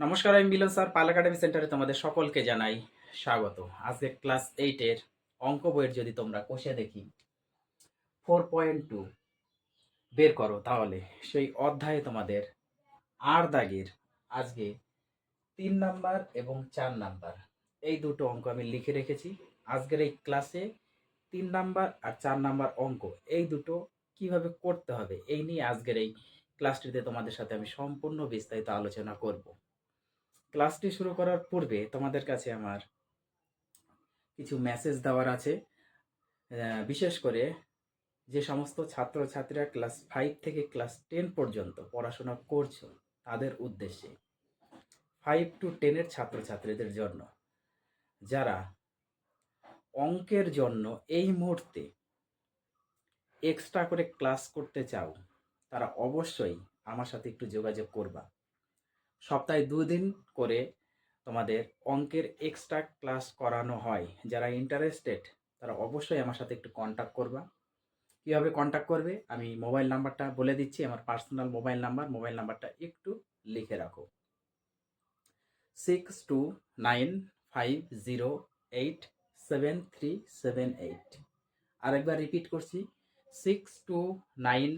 নমস্কার, আমি মিলন স্যার পাল একাডেমি সেন্টারে তোমাদের সকলকে জানাই স্বাগত। আজকে ক্লাস এইটের অঙ্ক বইয়ের যদি তোমরা কষে দেখি ফোর পয়েন্ট টু বের করো তাহলে সেই অধ্যায়ে তোমাদের আর দাগের আজকে তিন নাম্বার এবং চার নাম্বার। এই দুটো অঙ্ক আমি লিখে রেখেছি। আজকের এই ক্লাসে তিন নাম্বার আর চার নাম্বার অঙ্ক, এই দুটো কীভাবে করতে হবে, এই নিয়ে আজকের এই ক্লাসটিতে তোমাদের সাথে আমি সম্পূর্ণ বিস্তারিত আলোচনা করব। ক্লাসটি শুরু করার পূর্বে তোমাদের কাছে আমার কিছু মেসেজ দেওয়ার আছে। বিশেষ করে যে সমস্ত ছাত্রছাত্রীরা ক্লাস ফাইভ থেকে ক্লাস টেন পর্যন্ত পড়াশোনা করছ, তাদের উদ্দেশ্যে ফাইভ টু টেনের ছাত্রছাত্রীদের জন্য যারা অঙ্কের জন্য এই মুহূর্তে এক্সট্রা করে ক্লাস করতে চাও, তারা অবশ্যই আমার সাথে একটু যোগাযোগ করবা। সপ্তাহে দুদিন করে তোমাদের অঙ্কের এক্সট্রা ক্লাস করানো হয়। যারা ইন্টারেস্টেড তারা অবশ্যই আমার সাথে একটু কন্ট্যাক্ট করবা। কীভাবে কন্ট্যাক্ট করবে? আমি মোবাইল নাম্বারটা বলে দিচ্ছি, আমার পার্সোনাল মোবাইল নাম্বার মোবাইল নাম্বারটা একটু লিখে রাখো। Six two nine five zero eight seven three seven eight আরেকবার রিপিট করছি six two nine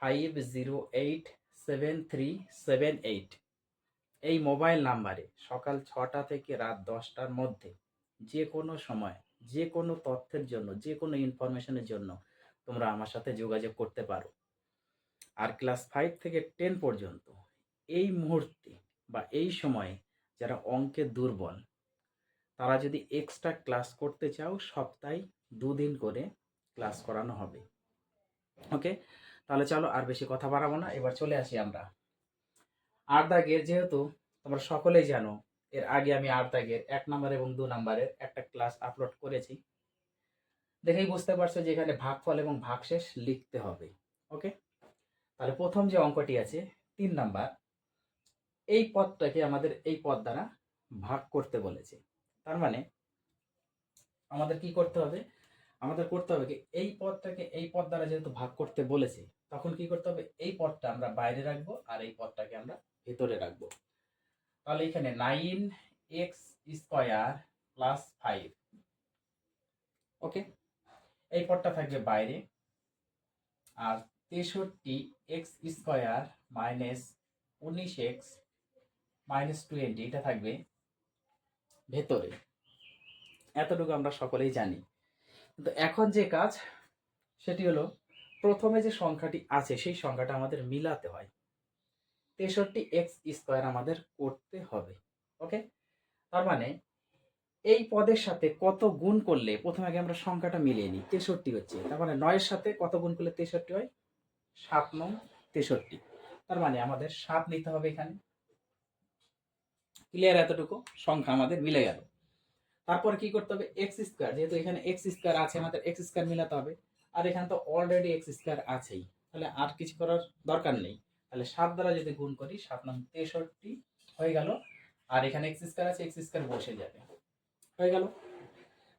five zero eight seven three seven eight এই মোবাইল নাম্বারে সকাল ছটা থেকে রাত দশটার মধ্যে যে কোনো সময় যে কোনো তথ্যের জন্য যে কোনো ইনফরমেশনের জন্য তোমরা আমার সাথে যোগাযোগ করতে পারো। আর ক্লাস ফাইভ থেকে টেন পর্যন্ত এই মুহূর্তে বা এই সময়ে যারা অঙ্কে দুর্বল, তারা যদি এক্সট্রা ক্লাস করতে চাও, সপ্তাহে দুদিন করে ক্লাস করানো হবে। ওকে তাহলে চলো আর বেশি কথা বাড়াবো না। এবার চলে আসি আমরা। আট দাগের যেহেতু তোমরা সকলেই জানো, এর আগে আমি আট দাগের এক নাম্বার এবং দু নাম্বারের একটা ক্লাস আপলোড করেছি। দেখেই বুঝতে পারছ যে এখানে ভাগফল এবং ভাগশেষ লিখতে হবে ওকে তাহলে প্রথম যে অঙ্কটি আছে, তিন নাম্বার, এই পদটাকে আমাদের এই পদ দ্বারা ভাগ করতে বলেছে। তার মানে আমাদের কি করতে হবে? আমাদের করতে হবে কি, এই পদটাকে এই পদ দ্বারা যেহেতু ভাগ করতে বলেছে, তখন কি করতে হবে? এই পদটা আমরা বাইরে রাখব আর এই পদটাকে আমরা ভেতরে রাখব। তাহলে এখানে nine x square plus five. Okay? এই পদটা থাকবে বাইরে। আর তেষট্টি এক্স স্কোয়ার মাইনাস উনিশ এক্স মাইনাস টোয়েন্টি, এটা থাকবে ভেতরে। এতটুকু আমরা সকলেই জানি। কিন্তু এখন যে কাজ, সেটি হলো প্রথমে যে সংখ্যাটি আছে, সেই সংখ্যাটা আমাদের মিলাতে হয়। তেষট্টি এক্স স্কোয়ার আমাদের করতে হবে, ওকে? তার মানে এই পদের সাথে কত গুণ করলে, প্রথমে আগে আমরা সংখ্যাটা মিলিয়ে নিই, তেষট্টি হচ্ছে, তার মানে নয়ের সাথে কত গুণ করলে তেষট্টি হয়? সাত নং তেষট্টি, তার মানে আমাদের সাত নিতে হবে এখানে। ক্লিয়ার এতটুকু? সংখ্যা আমাদের মিলে গেল। তারপর কি করতে হবে? এক্স স্কোয়ার, যেহেতু এখানে এক্স স্কোয়ার আছে, আমাদের এক্স স্কোয়ার মিলাতে হবে। আর এখানে তো অলরেডি এক্স স্কোয়ার আছেই, তাহলে আর কিছু করার দরকার নেই। তাহলে সাত দ্বারা যদি গুণ করি, সাত নাম তেষট্টি, হয়ে গেল। আর এখানে এক্স স্কোয়ার আছে এক্স স্কোয়ার বসে যাবে। হয়ে গেল।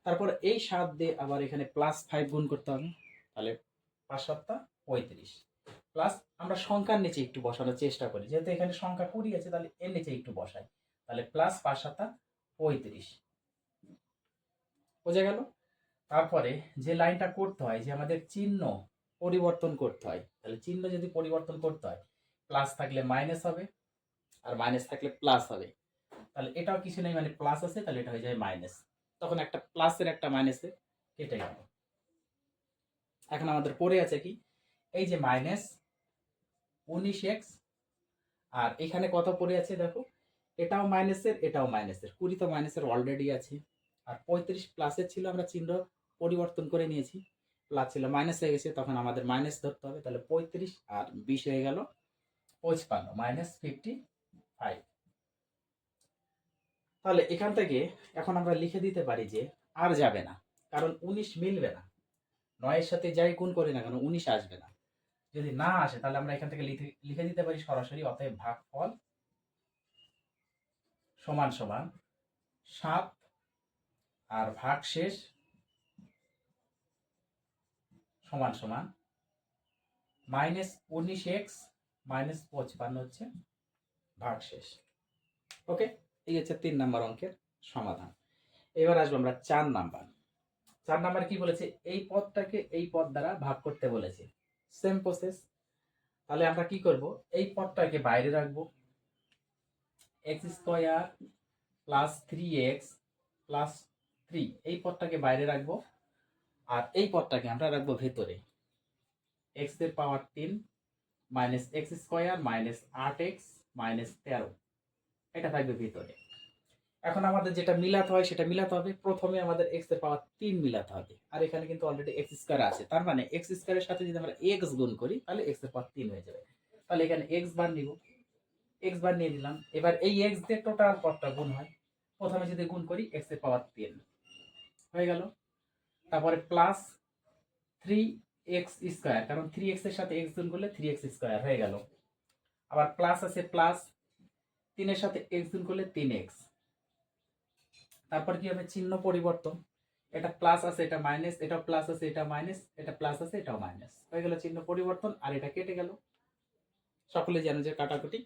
তারপর এই সাত দিয়ে আবার এখানে প্লাস ফাইভ গুণ করতে হবে। তাহলে পাঁচ সাতটা পঁয়ত্রিশ। প্লাস আমরা সংখ্যার নিচে একটু বসানোর চেষ্টা করি। যেহেতু এখানে সংখ্যা কুড়ি আছে, তাহলে এর নিচে একটু বসাই। তাহলে প্লাস পাঁচ সাতটা পঁয়ত্রিশ। বোঝা গেল? তারপরে যে লাইনটা করতে হয়, যে আমাদের চিহ্ন পরিবর্তন করতে হয়, তাহলে চিহ্ন যদি পরিবর্তন করতে হয় প্লাস থাকলে মাইনাস হবে আর মাইনাস থাকলে প্লাস হবে। তাহলে এটাও কিছু নেই মানে প্লাস আছে, তাহলে এটা হয়ে যায় মাইনাস। তখন একটা প্লাসের একটা মাইনাসের কেটে গেল। এখন আমাদের পড়ে আছে কি? এই যে মাইনাস উনিশ এক্স আর এখানে কত পড়ে আছে দেখো? এটাও মাইনাসের এটাও মাইনাসের। কুড়ি তো মাইনাসের অলরেডি আছে। আর পঁয়ত্রিশ প্লাসের ছিল আমরা চিহ্ন পরিবর্তন করে নিয়েছি। প্লাস ছিল, মাইনাস হয়ে গেছে, তখন আমাদের মাইনাস ধরতে হবে। তাহলে পঁয়ত্রিশ আর বিশ হয়ে গেল। পঁচপান্ন মাইনাস ফিফটি ফাইভ তাহলে এখান থেকে এখন আমরা লিখে দিতে পারি যে আর যাবে না, কারণ উনিশ মিলবে না। নয়ের সাথে যাই গুণ করি না কেন, উনিশ আসবে না। যদি না আসে, তাহলে আমরা এখান থেকে লিখে লিখে দিতে পারি সরাসরি, অতএব ভাগফল সমান সমান সাত, আর ভাগ শেষ সমান সমান মাইনাস উনিশ এক্স মাইনাস পঁচপান্ন হচ্ছে ভাগশেষ। ওকে? এই হচ্ছে তিন নাম্বার অঙ্কের সমাধান। এবার আসব আমরা চার নাম্বার। চার নাম্বার কি বলেছে? এই পদটাকে এই পদ দ্বারা ভাগ করতে বলেছে। সেম প্রসেস তাহলে আমরা কি করব? এই পদটাকে বাইরে রাখব। X square plus three x plus three এই পদটাকে বাইরে রাখব। আর এই পদটাকে আমরা রাখব ভেতরে। এক্সের পাওয়ার তিন। মাইনাস এক্স স্কোয়ার মাইনাস আট এক্স মাইনাস তেরো। এটা থাকবে ভিতরে। এখন আমাদের যেটা মিলাতে হয় সেটা মিলাতে হবে। প্রথমে আমাদের এক্সের পাওয়ার তিন মিলাতে হবে। আর এখানে কিন্তু অলরেডি এক্স স্কোয়ার আছে। তার মানে এক্স স্কোয়ারের সাথে যদি আমরা এক্স গুণ করি, তাহলে এক্সের পাওয়ার তিন হয়ে যাবে। তাহলে এখানে এক্স বার নিব। এক্স বার নিয়ে দিলাম এবার এই এক্স দিয়ে টোটাল পদটা গুণ হয়। প্রথমে যদি গুণ করি, এক্সের পাওয়ার তিন। হয়ে গেল। তারপরে প্লাস থ্রি এক্স স্কোয়ার, কারণ থ্রি এক্সের সাথে এক্স গুণ করলে থ্রি এক্স স্কোয়ার হয়ে গেল। আবার প্লাস আছে প্লাস তিনের সাথে এক্স গুণ করলে তিন এক্স তারপর কি হবে? চিহ্ন পরিবর্তন। এটা প্লাস আছে, এটা মাইনাস এটা প্লাস আছে, এটা মাইনাস এটা প্লাস আছে, এটাও মাইনাস হয়ে গেল চিহ্ন পরিবর্তন, আর এটা কেটে গেল। সকলে জানো যে কাটাকুটি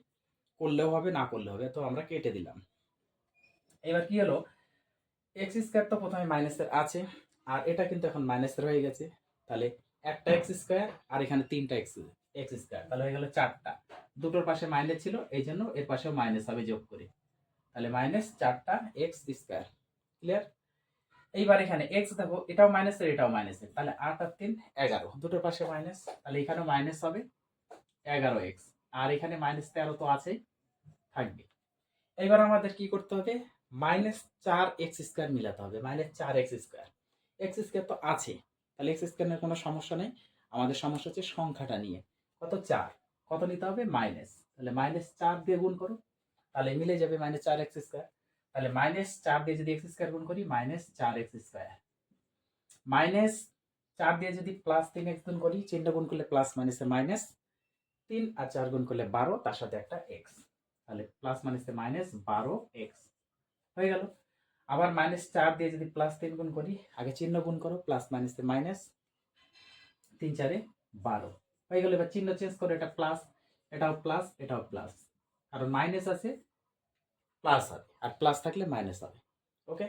করলেও হবে, না করলেও হবে, তো আমরা কেটে দিলাম। এবার কি হলো? এক্স স্কোয়ার তো প্রথমে মাইনাসের আছে, আর এটা কিন্তু এখন মাইনাসের হয়ে গেছে। তাহলে একটা এক্স স্কোয়ার আর এখানে তিনটা এক্স এক্স স্কোয়ার তাহলে হয়ে গেল চারটা। দুটোর পাশে মাইনাস ছিল, এই জন্য এর পাশেও মাইনাস হবে যোগ করে। তাহলে মাইনাস চারটা এক্স স্কোয়ার ক্লিয়ার এইবার এখানে এক্স দেখো, এটাও মাইনাসের এটাও মাইনাসের তাহলে আট আর তিন, এগারো। দুটোর পাশে মাইনাস তাহলে এখানেও মাইনাস হবে এগারো এক্স আর এখানে মাইনাস তেরো তো আছেই, থাকবে। এইবার আমাদের কি করতে হবে? মাইনাস চার এক্স স্কোয়ার মিলাতে হবে। মাইনাস চার এক্স স্কোয়ার এক্স স্কোয়ার তো আছে তাহলে এক্স স্কোয়ারের কোনো সমস্যা নেই। আমাদের সমস্যা হচ্ছে সংখ্যাটা নিয়ে। কত চার? কত নিতে হবে? মাইনাস তাহলে মাইনাস চার দিয়ে গুণ করো। তাহলে মিলে যাবে মাইনাস চার এক্স স্কোয়ার তাহলে মাইনাস চার দিয়ে যদি এক্স স্কোয়ার গুণ করি মাইনাস চার এক্স স্কোয়ার মাইনাস চার দিয়ে যদি প্লাস তিন এক্স গুণ করি চিহ্ন গুণ করলে প্লাস মাইনাসে মাইনাস তিন আর চার গুণ করলে বারো, তার সাথে একটা এক্স তাহলে প্লাস মাইনাসে মাইনাস বারো এক্স হয়ে গেল। আবার মাইনাস চার দিয়ে যদি প্লাস তিন গুণ করি, আগে চিহ্ন গুণ করো প্লাস মাইনাসে মাইনাস তিন চারে বারো। হয়ে গেল, এবার চিহ্ন চেঞ্জ করো, এটা প্লাস এটাও প্লাস এটাও প্লাস কারণ মাইনাস আছে প্লাস হবে, আর প্লাস থাকলে মাইনাস হবে। ওকে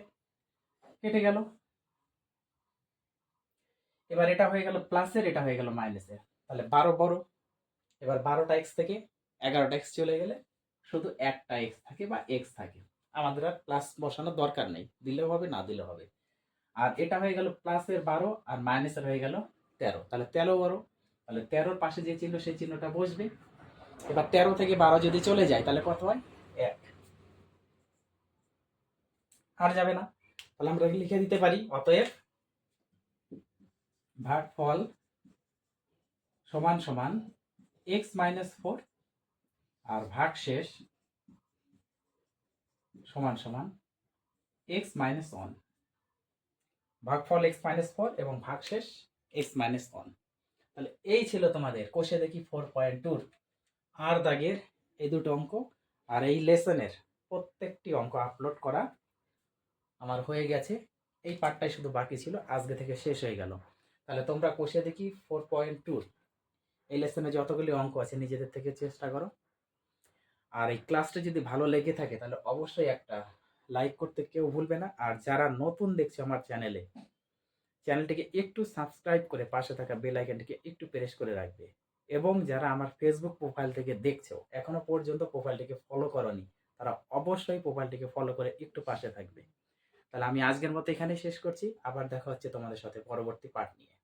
কেটে গেল। এবার এটা হয়ে গেল প্লাসের এটা হয়ে গেল মাইনাসের তাহলে বারো বড়। এবার বারোটা এক্স থেকে এগারোটা এক্স চলে গেলে শুধু একটা এক্স থাকে বা এক্স থাকে। আমাদের আর প্লাস বসানোর দরকার নেই। দিলেও হবে, না দিলেও হবে। আর এটা হয়ে গেল প্লাসের বারো আর মাইনাসের হয়ে গেল তেরো। তাহলে তেরো বারো। তাহলে তেরোর পাশে যে চিহ্ন, সেই চিহ্নটা বসবে। এবার তেরো থেকে বারো যদি চলে যায়, তাহলে কত হয়? এক। আর যাবে না। তাহলে আমরা লিখে দিতে পারি, অতএব ভাগফল সমান সমান এক্স মাইনাস ফোর আর ভাগ শেষ সমান সমান এক্স মাইনাস ওয়ান ভাগফল এক্স মাইনাস ফোর এবং ভাগশেষ এক্স মাইনাস ওয়ান তাহলে এই ছিল তোমাদের কোষে দেখি ফোর পয়েন্ট টুর আর দাগের এই দুটো অঙ্ক। আর এই লেসনের প্রত্যেকটি অঙ্ক আপলোড করা আমার হয়ে গেছে। এই পার্টটাই শুধু বাকি ছিল, আজকে থেকে শেষ হয়ে গেল। তাহলে তোমরা কোষে দেখি ফোর পয়েন্ট টুর এই লেসনে যতগুলি অঙ্ক আছে, নিজেদের থেকে চেষ্টা করো। আর এই ক্লাসটা যদি ভালো লেগে থাকে, তাহলে অবশ্যই একটা লাইক করতে কেউ ভুলবে না। আর যারা নতুন দেখছে আমার চ্যানেলে চ্যানেলটিকে একটু সাবস্ক্রাইব করে পাশে থাকা বেল আইকনটিকে একটু প্রেস করে রাখবে। এবং যারা আমার ফেসবুক প্রোফাইল থেকে দেখছ, এখনও পর্যন্ত প্রোফাইলটিকে ফলো করনি, তারা অবশ্যই প্রোফাইলটিকে ফলো করে একটু পাশে থাকবে। তাহলে আমি আজকের মতো এখানেই শেষ করছি। আবার দেখা হচ্ছে তোমাদের সাথে পরবর্তী পার্ট নিয়ে।